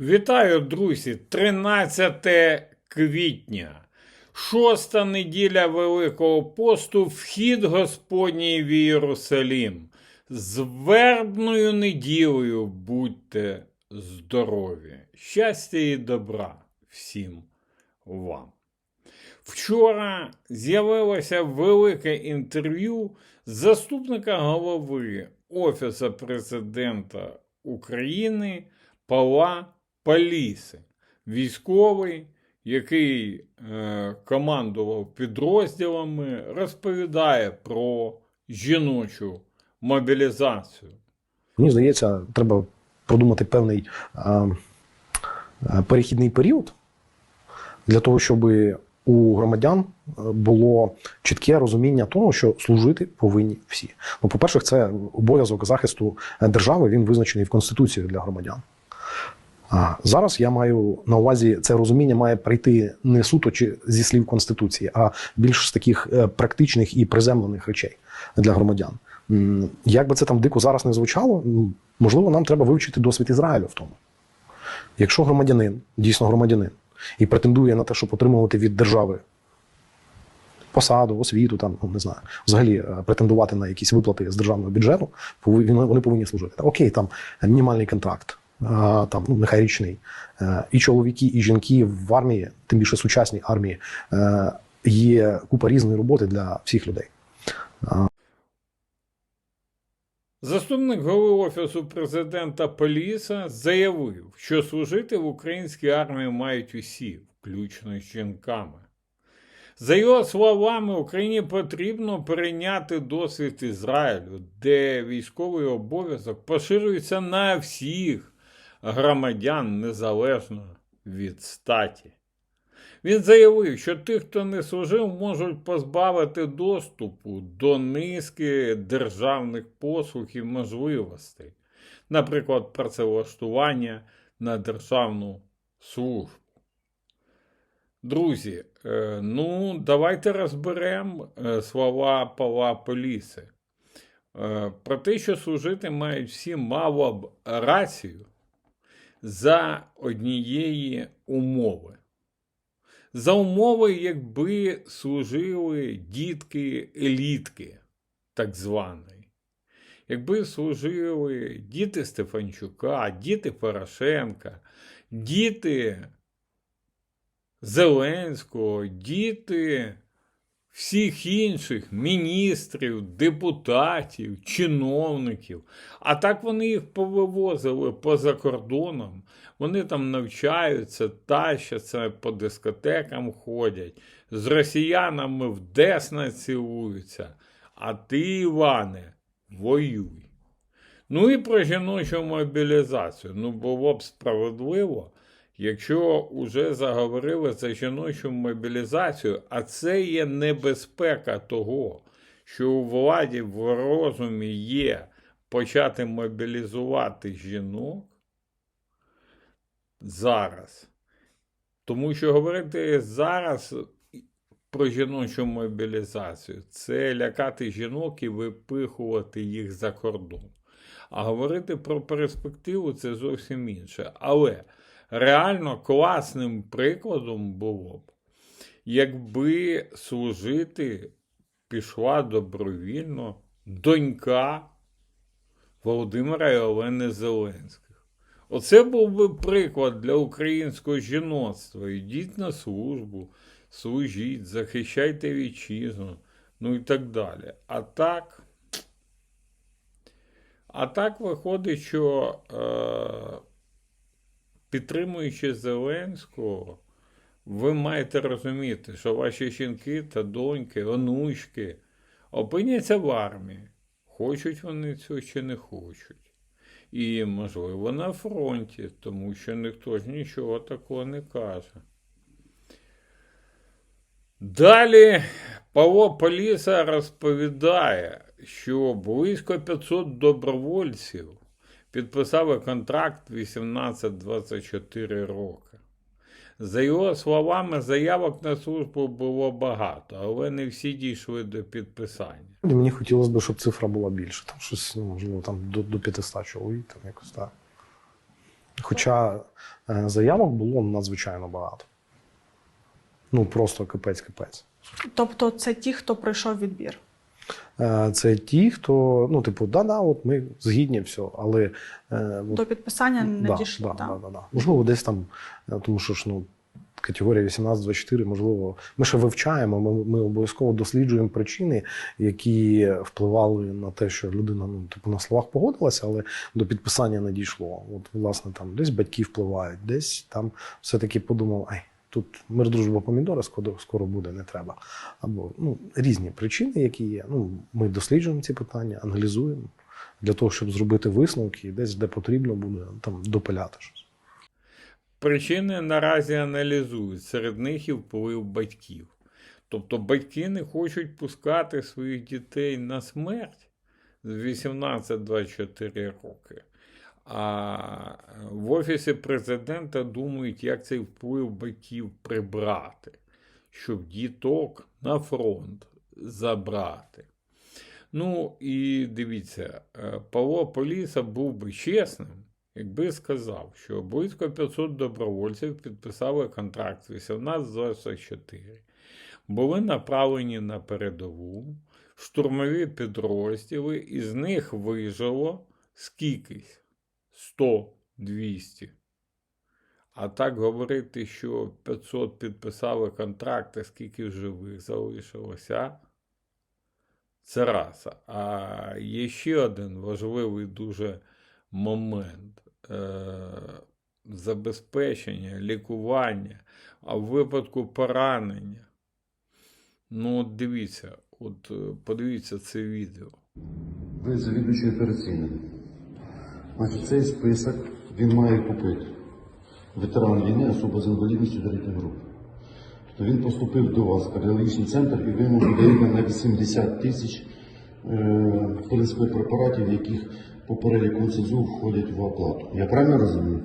Вітаю, друзі! 13 квітня, шоста неділя Великого посту, вхід Господній в Єрусалім. З вербною неділею будьте здорові, щастя і добра всім вам. Вчора з'явилося велике інтерв'ю заступника голови Офісу президента України Павла Паліси, військовий, який е, командував підрозділами, розповідає про жіночу мобілізацію. Мені здається, треба продумати певний а, перехідний період для того, щоб у громадян е, було чітке розуміння того, що служити повинні всі. Ну, по-перше, це обов'язок захисту держави, він визначений в Конституції для громадян. А зараз я маю на увазі це розуміння має прийти не суто чи зі слів Конституції, а більш з таких е, практичних і приземлених речей для громадян. Як би це там дико зараз не звучало, можливо, нам треба вивчити досвід Ізраїлю в тому. Якщо громадянин, дійсно громадянин, і претендує на те, щоб отримувати від держави посаду, освіту, там, ну, не знаю, взагалі е, претендувати на якісь виплати з державного бюджету, вони повинні служити. Окей, там мінімальний контракт, там, ну, нехай річний. Е, І чоловіки, і жінки в армії, тим більше сучасній армії, е, є купа різної роботи для всіх людей. Заступник голови Офісу президента Поліса заявив, що служити в українській армії мають усі, включно з жінками. За його словами, Україні потрібно перейняти досвід Ізраїлю, де військовий обов'язок поширюється на всіх громадян незалежно від статі. Він заявив, що тих, хто не служив, можуть позбавити доступу до низки державних послуг і можливостей, наприклад, працевлаштування на державну службу. Друзі, е, ну давайте розберемо е, слова Павла Поліси. Е, Про те, що служити мають всі мало б рацію за однієї умови. За умови, якби служили дітки елітки, так званої. Якби служили діти Стефанчука, діти Порошенка, діти Зеленського, діти всіх інших міністрів, депутатів, чиновників. А так вони їх повивозили поза кордоном. Вони там навчаються, тащаться по дискотекам ходять, з росіянами в десна цілуються. А ти, Іване, воюй. Ну і про жіночу мобілізацію. Ну, було б справедливо, якщо уже заговорили за жіночу мобілізацію, а це є небезпека того, що у владі в розумі є почати мобілізувати жінок зараз. Тому що говорити зараз про жіночу мобілізацію це лякати жінок і випихувати їх за кордон. А говорити про перспективу це зовсім інше. Але реально класним прикладом було б, якби служити пішла добровільно донька Володимира і Олени Зеленських. Оце був би приклад для українського жіноцтва. Йдіть на службу, служіть, захищайте вітчизну, ну і так далі. А так. А так виходить, що е, підтримуючи Зеленського, ви маєте розуміти, що ваші жінки та доньки, онучки опиняться в армії. Хочуть вони цього чи не хочуть. І, можливо, на фронті, тому що ніхто ж нічого такого не каже. Далі Павло Поліса розповідає, що близько 500 добровольців підписали контракт 18-24 роки. За його словами, заявок на службу було багато, але не всі дійшли до підписання. Мені хотілося б, щоб цифра була більша. Там щось, ну, можливо, там до, до 500 чоловік, там якось так. Хоча е, заявок було надзвичайно багато. Ну, просто капець-капець. Тобто це ті, хто пройшов відбір. Е, Це ті, хто, ну, типу, да-да, от ми згідні, все, але. е, от До підписання не Да, дійшло. да, да, да, да. Можливо, десь там, е, тому що ж ну, категорія 18-24, можливо, ми ще вивчаємо, ми, ми обов'язково досліджуємо причини, які впливали на те, що людина ну, типу, на словах погодилася, але до підписання не дійшло. От, власне, там десь батьки впливають, десь там все-таки подумав, ай. Тут мир, дружба, помідори скоро, скоро буде, не треба. Або ну, різні причини, які є. Ну, ми досліджуємо ці питання, аналізуємо для того, щоб зробити висновки, і десь де потрібно буде там допиляти щось. Причини наразі аналізують, серед них і вплив батьків. Тобто батьки не хочуть пускати своїх дітей на смерть з 18-24 роки. А в Офісі президента думають, як цей вплив батьків прибрати, щоб діток на фронт забрати. Ну і дивіться, е, Павло Поліса був би чесним, якби сказав, що близько 500 добровольців підписали контракт з 18-24, були направлені на передову, штурмові підрозділи, і з них вижило скількись 100-200. А так говорити, що 500 підписали контракти, скільки живих залишилося. Це раз. А є ще один важливий дуже момент е- забезпечення, лікування, а в випадку поранення. Ну, от дивіться, от е, подивіться це відео. Ви завідуючий операційним. Значить, цей список він має купити. Ветеран війни, особа з інвалідністю третьої групи. Тобто він поступив до вас в кардіологічний центр і ви йому видаєте на 80 тисяч е, препаратів, яких по переліку НСЗУ входять в оплату. Я правильно розумію?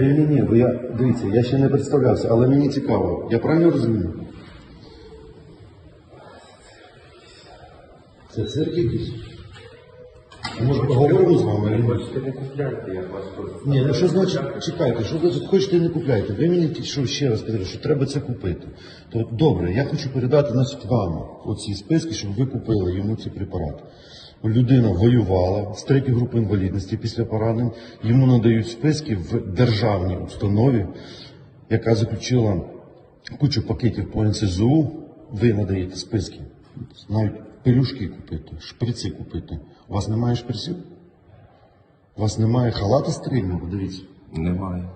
Ні, ні, ні, ви я дивіться, я ще не представлявся, але мені цікаво. Я правильно розумію? Це цирк якийсь? Може поговоримо з вами? Ні, не купляйте, я вас тут. Ні, ну що значить, чекайте, що тут хочете не купляйте. Ви мені ті- що ще раз сказали, що треба це купити. То добре, я хочу передати значить, вам оці списки, щоб ви купили йому ці препарати. Людина воювала з третьої групи інвалідності після поранень. Йому надають списки в державній установі, яка заключила кучу пакетів по НСЗУ. Ви надаєте списки. Навіть пелюшки купити, шприци купити. У вас немає шприців? У вас немає халата стрільного? Дивіться. Немає.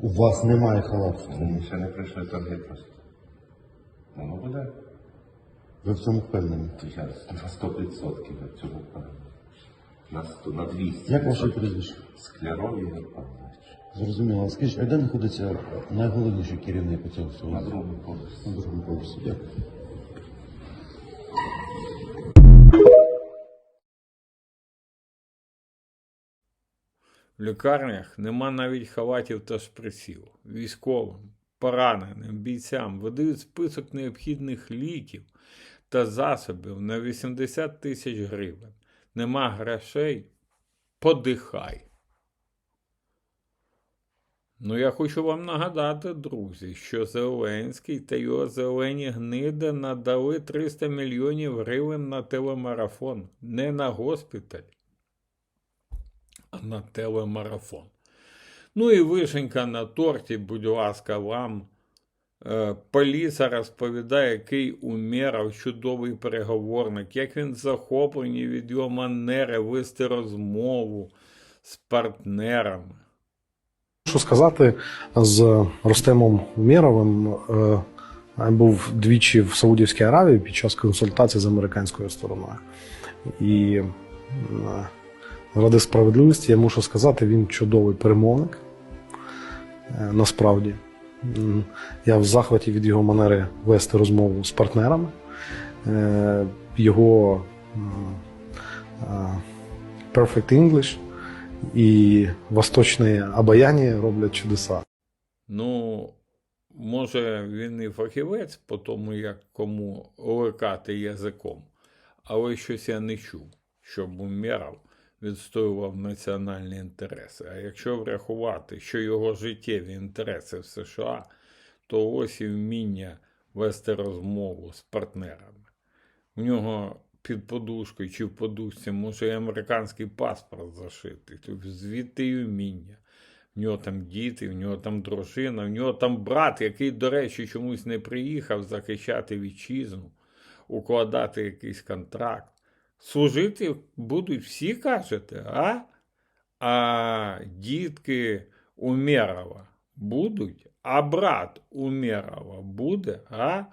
У вас немає халату стрільного. Ще не прийшли торги просто. Воно буде. Ви в цьому впевнені. Я на 100% в цьому впевнений. На 100, на 200. Як ваше прізвище? Склерові Ігор Павлович. Зрозуміло. Скажіть, а де знаходиться найголовніший керівник цього всього? На другому поверсі. На другому поверсі. Дякую. В лікарнях нема навіть халатів та шприців. Військовим, пораненим, бійцям видають список необхідних ліків та засобів на 80 тисяч гривень. Нема грошей? Подихай. Ну, я хочу вам нагадати, друзі, що Зеленський та його зелені гниди надали 300 мільйонів гривень на телемарафон, не на госпіталь на телемарафон. Ну і вишенька на торті, будь ласка, вам. Е, Поліса розповідає, який Умєров чудовий переговорник, як він захоплений від його манери вести розмову з партнерами. Що сказати з Ростемом Умєровим, е, був двічі в Саудівській Аравії під час консультацій з американською стороною. І ради справедливості я мушу сказати, він чудовий перемовник. Е, Насправді. Я в захваті від його манери вести розмову з партнерами. Е, Його е, Perfect English і восточне обаяння роблять чудеса. Ну, може, він і фахівець по тому, як кому лекати язиком, але щось я не чув, щоб Умєров відстоював національні інтереси. А якщо врахувати, що його життєві інтереси в США, то ось і вміння вести розмову з партнерами. У нього під подушкою чи в подушці може і американський паспорт зашитий. Тобто звідти і вміння. В нього там діти, в нього там дружина, в нього там брат, який, до речі, чомусь не приїхав захищати вітчизну, укладати якийсь контракт. Служити будуть всі, кажете, а? А дітки Умєрова будуть, а брат Умєрова буде, а?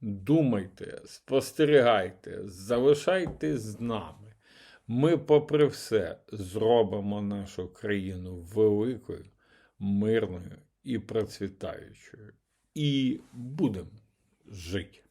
Думайте, спостерігайте, залишайтесь з нами. Ми, попри все, зробимо нашу країну великою, мирною і процвітаючою. І будемо жити.